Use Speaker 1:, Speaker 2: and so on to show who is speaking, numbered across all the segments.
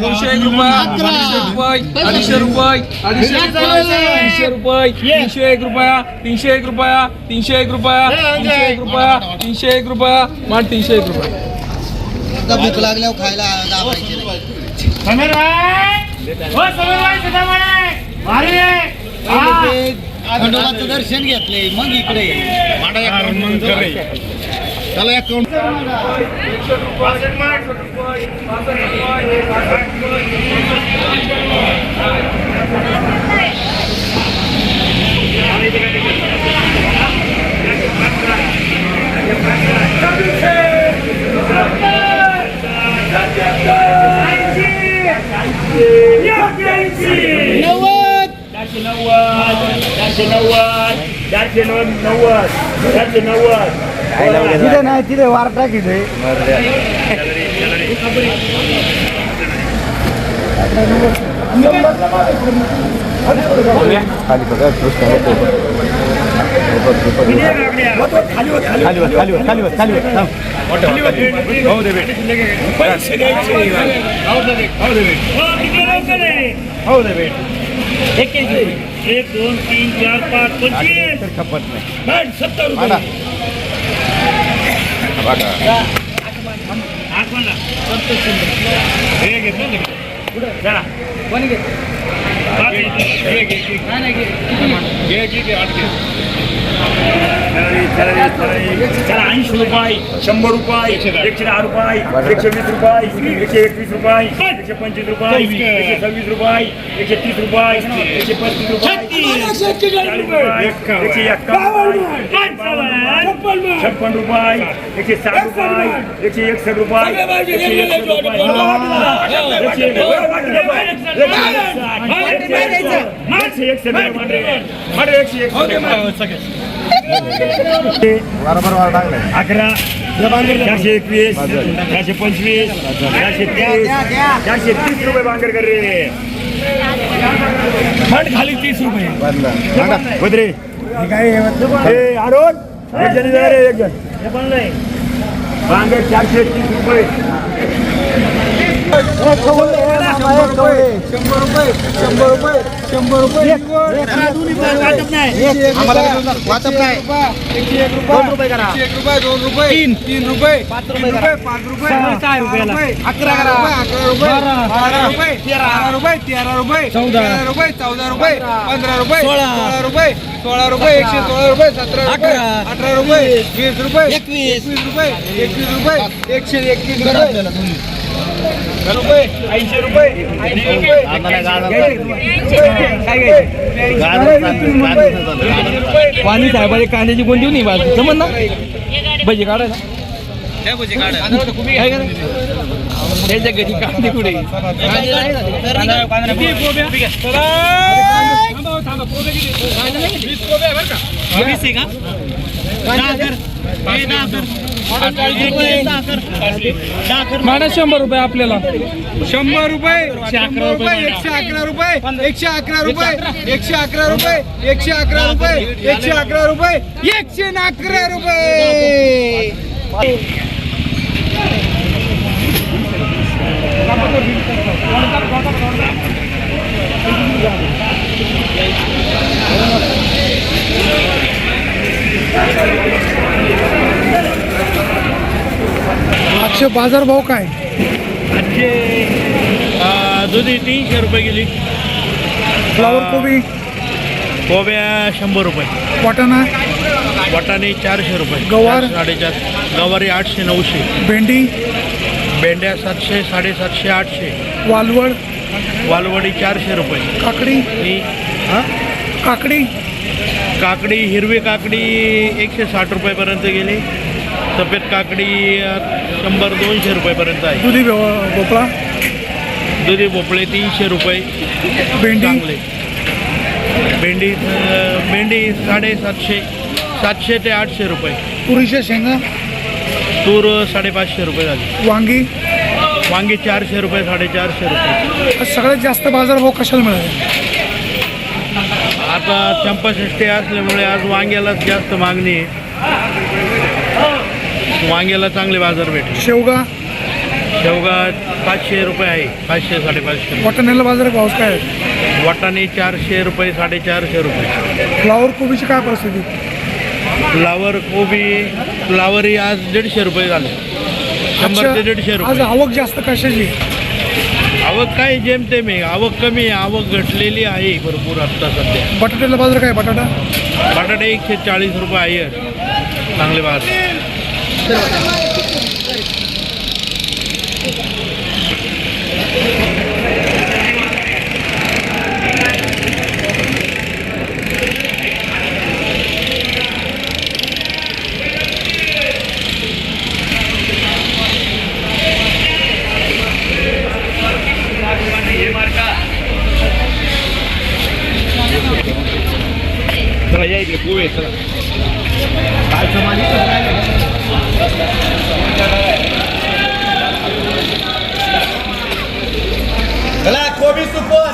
Speaker 1: दोनशे एक रुपये अडीचशे रुपये अडीचशे रुपये तीनशे रुपये तीनशे एक रुपया तीनशे एक रुपया तीनशे एक रुपया तीनशे एक रुपया तीनशे एक रुपया मान तीनशे एक रुपया.
Speaker 2: भूक लागल्यावर खायला खंडोबाचं दर्शन घेतले मग इकडे
Speaker 3: তাহলে account That's
Speaker 4: a no word. That's a no word. That's
Speaker 2: a no word. That's a
Speaker 4: no word. दोन तीन चार पाच पंचवीस बंद, सत्तर रुपये आठ म्हणला. सत्तर शंभर. हे घेतलं ना तुम्ही? चला. पाच घेतलं. हे घे, घे. घे, घे, घे, आठ घे. चला, चला, चला. चला ऐंशी रुपये शंभर रुपये एकशे दहा रुपये एकशे वीस रुपये एकशे एकवीस रुपये एकशे पंचवीस रुपये एकशे सव्वीस रुपये एकशे तीस रुपये एकशे पस्तीस रुपये एकशे एक्कावन्न छप्पन रुपये एकशे साठ रुपये एकशे एकसष्ट रुपये एकशे एकसठ रुपये एकशे
Speaker 3: बरोबर
Speaker 4: अकरा चारशे एकवीस चारशे पंचवीस चारशे तीस चारशे तीस रुपये बांगर कर रे फंड खाली तीस रुपये बदरे आरोन एक जण रे एक जण बांगर चारशे तीस रुपये
Speaker 2: शंभर रुपये शंभर रुपये शंभर रुपये
Speaker 1: एकशे एक रुपये. एकशे एक रुपये. दोन रुपये तीन. तीन रुपये. पाच रुपये पाच रुपये. सहा रुपये अकरा अकरा रुपये बारा. रुपये तेरा. रुपये तेरा रुपये चौदा. रुपये चौदा रुपये पंधरा. रुपये सोळा. रुपये सोळा रुपये एकशे सोळा रुपये सतरा रुपये अठरा रुपये वीस. रुपये एकवीस. रुपये एकवीस रुपये एकशे एकवीस रुपये. रुपये ऐंशी रुपये ऐंशी रुपये.
Speaker 5: पाणी कांद्याची कोण देऊ नाही बाजू जमन ना? भजी काढायला. काय त्यांच्या घरी कांदे कुठे माडा शंभर रुपये आपल्याला.
Speaker 1: शंभर रुपये? शंभर रुपये एकशे अकरा रुपये एकशे अकरा रुपये एकशे अकरा रुपये एकशे अकरा रुपये एकशे अकरा रुपये एकशे अकरा रुपये.
Speaker 6: आजचे बाजार भाव काय?
Speaker 4: आजचे दुधी तीनशे रुपये गेली
Speaker 6: फ्लावर कोबी?
Speaker 4: कोब्या शंभर रुपये.
Speaker 6: वाटाणा?
Speaker 4: वाटाणे चारशे रुपये.
Speaker 6: गवार?
Speaker 4: चार- साडेचार. गवारी आठशे नऊशे.
Speaker 6: भेंडी?
Speaker 4: भेंड्या सातशे साडेसातशे आठशे.
Speaker 6: वालवड?
Speaker 4: वालवडी चारशे रुपये.
Speaker 6: काकडी?
Speaker 4: ही हां?
Speaker 6: काकडी?
Speaker 4: काकडी हिरवी काकडी एकशे साठ रुपयेपर्यंत गेली. सफेद काकडी शंभर दोनशे रुपयेपर्यंत आहे.
Speaker 6: दुधी भोपळा?
Speaker 4: दुधी भोपळे तीनशे रुपये.
Speaker 6: भेंडी?
Speaker 4: चांगले. भेंडी भेंडी साडेसातशे सातशे ते आठशे रुपये.
Speaker 6: तुरीच्या शेंगा?
Speaker 4: तूर साडेपाचशे रुपये झाली.
Speaker 6: वांगी?
Speaker 4: वांगी चारशे रुपये साडेचारशे रुपये.
Speaker 6: सगळ्यात जास्त बाजार भाव कशाला मिळाले?
Speaker 4: आता चंपाषष्ठी असल्यामुळे आज वांग्यालाच जास्त मागणी आहे. वांग्याला चांगले बाजार भेटले.
Speaker 6: शेवगा?
Speaker 7: शेवगा पाचशे रुपये आहे पाचशे साडेपाचशे
Speaker 6: वाटाण्याला बाजार भाव काय आहे
Speaker 7: वाटाणे चारशे रुपये साडेचारशे रुपये.
Speaker 6: फ्लावर कोबीची काय परिस्थिती?
Speaker 7: फ्लावर कोबी फ्लावरही आज दीडशे रुपये झाले. शंभर ते दीडशे
Speaker 6: आज
Speaker 7: रुपये
Speaker 6: आवक जास्त कशाची?
Speaker 7: आवक काय जेमतेम आहे. आवक कमी आहे आवक घटलेली आहे भरपूर आत्ता सध्या.
Speaker 6: बटाट्याला बाजार काय बटाटा?
Speaker 7: बटाटे एकशे चाळीस रुपये आहे. चांगले बाजार.
Speaker 4: चला या इकडे पोहे चला
Speaker 3: चला कोबी सुपर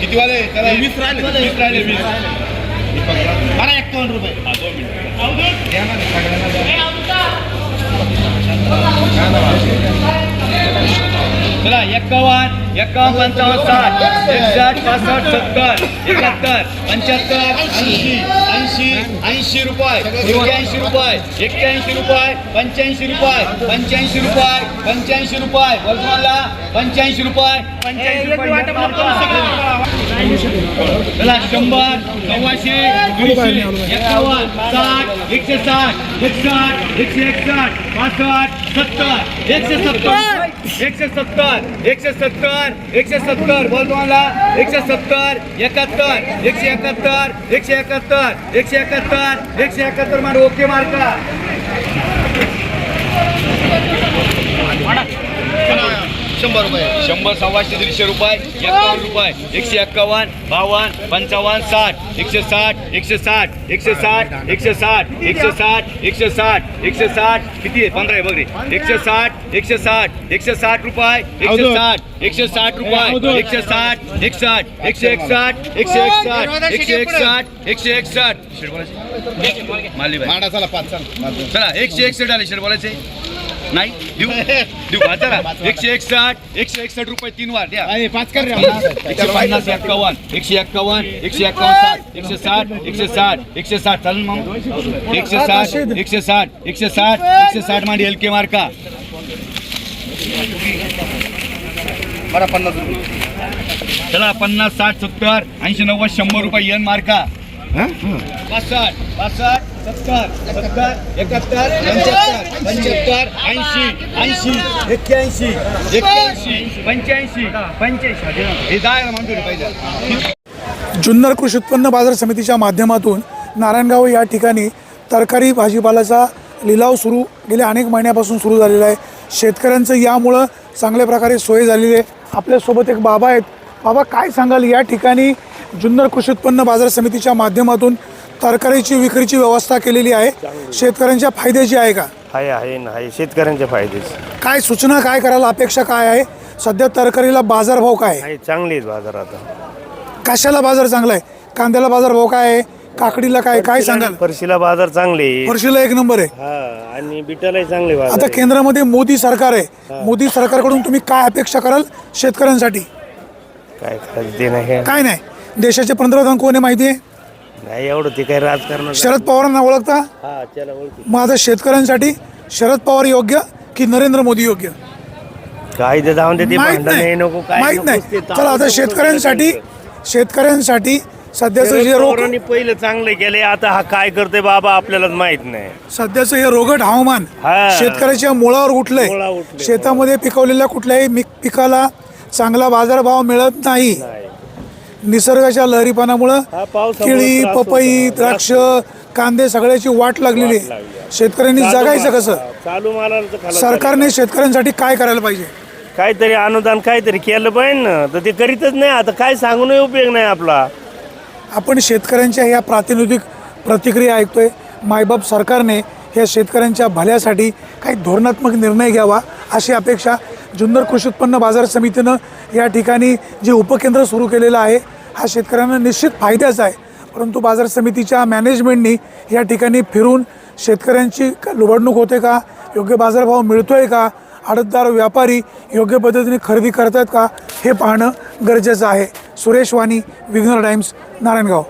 Speaker 3: किती वाले चला वीस राहिले वीस राहिले वीस बारा रुपये
Speaker 5: चला एक्कावन्न एक्कावन्न पंचावन्न साठ एकसष्ट पासष्ट सत्तर एकाहत्तर पंच्याहत्तर
Speaker 3: ऐंशी ऐंशी रुपये
Speaker 5: एक्क्याऐंशी रुपये एक्क्याऐंशी रुपये पंच्याऐंशी रुपये पंच्याऐंशी रुपये पंच्याऐंशी रुपये. वर्धमानला पंच्याऐंशी रुपये पंच्याऐंशी चला शंभर नव्वाशे एकावन्न साठ एकशे साठ एकसष्ट एकशे एकसष्ट पासष्ट सत्तर एकशे सत्तर. एकशे सत्तर एकशे सत्तर एकशे सत्तर वर्धमानला एकशे सत्तर एकाहत्तर एकशे एकाहत्तर एकशे एकाहत्तर एकशे एकाहत्तर एकशे एकाहत्तर मार ओके मार्का.
Speaker 3: शंभर रुपये
Speaker 5: शंभर सव्वाशे दीडशे रुपये एकावन्न रुपये एकशे एक्कावन्न बावन्न पंचावन्न साठ एकशे साठ एकशे साठ एकशे साठ एकशे साठ एकशे साठ एकशे साठ एकशे साठ किती आहे पंधरा आहे बघ रे एकशे साठ एकशे साठ एकशे साठ रुपये एकशे साठ एकशे साठ रुपये एकशे साठ एकसष्ट एकशे एकसष्ट एकशे एकसष्ट एकशे एकसष्ट एकशे एकसष्ट माली
Speaker 3: चला पाच चला
Speaker 5: चला एकशे एकसष्ट आले शेर बोलायचे नाही देऊ. देऊ चला एकशे एकसष्ट एकशे एकसष्ट रुपये तीन वार द्या.
Speaker 3: पाच कर रे
Speaker 5: एकशे पन्नास एक्कावन्न. एकशे एक्कावन्न एकशे एक्कावन्न साठ. एकशे साठ एकशे साठ एकशे साठ. चालेल मग? एकशे साठ एकशे साठ एकशे साठ एकशे साठ मांडी एल के मार्का.
Speaker 3: बरा पन्नास रुपये.
Speaker 5: चला पन्नास साठ सत्तर ऐंशी नव्वद शंभर रुपये एन मार्का. पासष्ट पासष्ट सत्तर सत्तर एकाहत्तर पंच्याहत्तर पंच्याहत्तर ऐंशी ऐंशी एक्क्याऐंशी एक्क्याऐंशी पंच्याऐंशी पंच्याऐंशी. हे दहा म्हणतो रे पाहिजे
Speaker 6: जुन्नर कृषी उत्पन्न बाजार समितीच्या माध्यमातून नारायणगाव या ठिकाणी तरकारी भाजीपाल्याचा लिलाव सुरू गेल्या अनेक महिन्यापासून सुरू झालेला आहे. शेतकऱ्यांचं यामुळं चांगल्या प्रकारे सोय झालेली आहे. आपल्यासोबत एक बाबा आहेत. बाबा काय सांगाल? या ठिकाणी जुन्नर कृषी उत्पन्न बाजार समितीच्या माध्यमातून तरकारीची विक्रीची व्यवस्था केलेली आहे. शेतकऱ्यांच्या फायद्याची आहे का?
Speaker 8: आहे आहे ना आहे. शेतकऱ्यांच्या फायदेच
Speaker 6: काय सूचना काय करायला अपेक्षा काय आहे? सध्या तरकारीला बाजारभाव काय आहे?
Speaker 8: आहे चांगली आहेत बाजार आता.
Speaker 6: कशाला बाजार चांगला आहे? कांद्याला बाजार भाव काय आहे? काकडीला काय काय सांगाल?
Speaker 8: परशीला बाजार चांगले आहे.
Speaker 6: वर्षीला एक नंबर आहे.
Speaker 8: हा आणि बिटालाही चांगले बाजार
Speaker 6: आता
Speaker 8: आहे.
Speaker 6: केंद्रामध्ये मोदी सरकार आहे. मोदी सरकारकडून तुम्ही काय अपेक्षा कराल शेतकऱ्यांसाठी?
Speaker 8: काय ते नाही
Speaker 6: काय नाही. देशाचे पंतप्रधान कोण आहे माहिती आहे?
Speaker 8: नाही एवढं ते काही राजकारण
Speaker 6: शरद पवारांना ओळखता?
Speaker 8: हा त्याला ओळखी
Speaker 6: मग आता शेतकऱ्यांसाठी शरद पवार योग्य की नरेंद्र मोदी योग्य?
Speaker 8: काय ते जाऊन
Speaker 6: माहीत
Speaker 8: भांडण हे
Speaker 6: नाही
Speaker 8: नको काय
Speaker 6: माहीत नाही.
Speaker 8: नकोच ते
Speaker 6: चला आता शेतकऱ्यांसाठी शेतकऱ्यांसाठी सध्याचं जे रोग
Speaker 8: पवारांनी पहिलं चांगलं केले आता हा काय करते बाबा आपल्यालाच माहीत नाही.
Speaker 6: सध्याचं हे रोगट हवामान
Speaker 8: हा.
Speaker 6: शेतकऱ्याच्या मुळावर उठलंय.
Speaker 8: मुळावर उठलंय.
Speaker 6: शेतामध्ये पिकवलेल्या कुठल्याही मिक- पिकाला चांगला बाजारभाव मिळत नाही.
Speaker 8: नाही.
Speaker 6: निसर्गाच्या लहरीपणामुळं केळी. पपई द्राक्ष कांदे सगळ्याची वाट लागलेली आहे. शेतकऱ्यांनी जगायचं कसं? सरकारने शेतकऱ्यांसाठी काय करायला पाहिजे?
Speaker 8: काहीतरी अनुदान काहीतरी केलं पाहिजे ना. तर ते करीतच नाही. आता काय सांगूनही उपयोग नाही आपला.
Speaker 6: आपण शेतकऱ्यांच्या ह्या प्रातिनिधिक प्रतिक्रिया ऐकतोय. मायबाप सरकारने ह्या शेतकऱ्यांच्या भल्यासाठी काही धोरणात्मक निर्णय घ्यावा अशी अपेक्षा जुन्नर कृषी उत्पन्न बाजार समितीनं या ठिकाणी जे उपकेंद्र सुरू केलेलं आहे हा शेतकऱ्यांना निश्चित फायद्याचा आहे. परंतु बाजार समितीच्या मॅनेजमेंटनी या ठिकाणी फिरून शेतकऱ्यांची क- लुबाडणूक होते का योग्य बाजारभाव मिळतो आहे का आडतदार व्यापारी योग्य पद्धतीने खरेदी करतायत का हे पाहणं गरजेचं आहे. सुरेश वाणी विघ्नर टाइम्स नारायणगाव.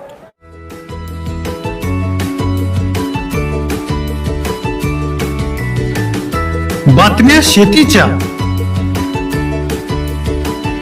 Speaker 9: बातम्या शेतीच्या.